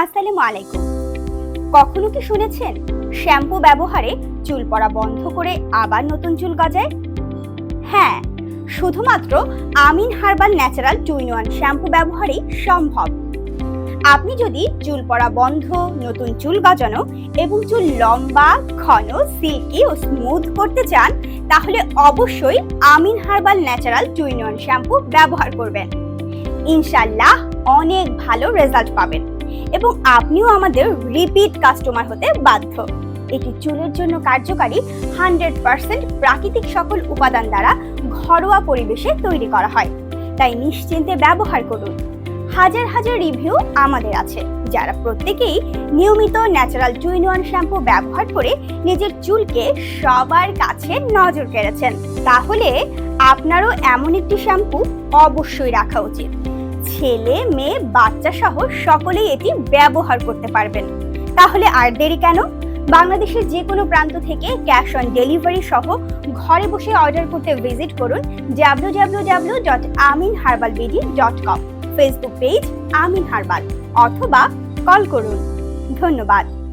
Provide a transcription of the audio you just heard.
আসসালামু আলাইকুম। কখনো কি শুনেছেন শ্যাম্পু ব্যবহারে চুল পড়া বন্ধ করে আবার নতুন চুল গজায়? হ্যাঁ শুধুমাত্র Amin herbal natural two in one shampoo ব্যবহারেই সম্ভব। আপনি যদি চুল পড়া বন্ধ, নতুন চুল গজানো এবং চুল লম্বা, ঘন, সিল্কি ও স্মুথ করতে চান, তাহলে অবশ্যই Amin herbal natural two in one shampoo ব্যবহার করবেন। ইনশাল্লাহ অনেক ভালো রেজাল্ট পাবেন। এবং আপনিও আমাদের রিপিট কাস্টমার হতে বাধ্য। এটি চুলের জন্য কার্যকারী হান্ড্রেড পার্সেন্ট প্রাকৃতিক সকল উপাদান দ্বারা ঘরোয়া পরিবেশে তৈরি করা হয়। তাই নিশ্চিন্তে ব্যবহার করুন। হাজার হাজার রিভিউ আমাদের আছে, যারা প্রত্যেকেই নিয়মিত natural two in one shampoo ব্যবহার করে নিজের চুলকে সবার কাছে নজর কেড়েছেন। তাহলে আপনারও এমন একটি শ্যাম্পু অবশ্যই রাখা উচিত। ছেলে, মেয়ে, বাচ্চা সহ সকলেই এটি ব্যবহার করতে পারবেন। তাহলে আর দেরি কেন? বাংলাদেশের যে কোনো প্রান্ত থেকে ক্যাশ অন ডেলিভারি সহ ঘরে বসে অর্ডার করতে ভিজিট করুন W W W dot Amin herbal BD dot com Facebook page Amin herbal, অথবা কল করুন। ধন্যবাদ।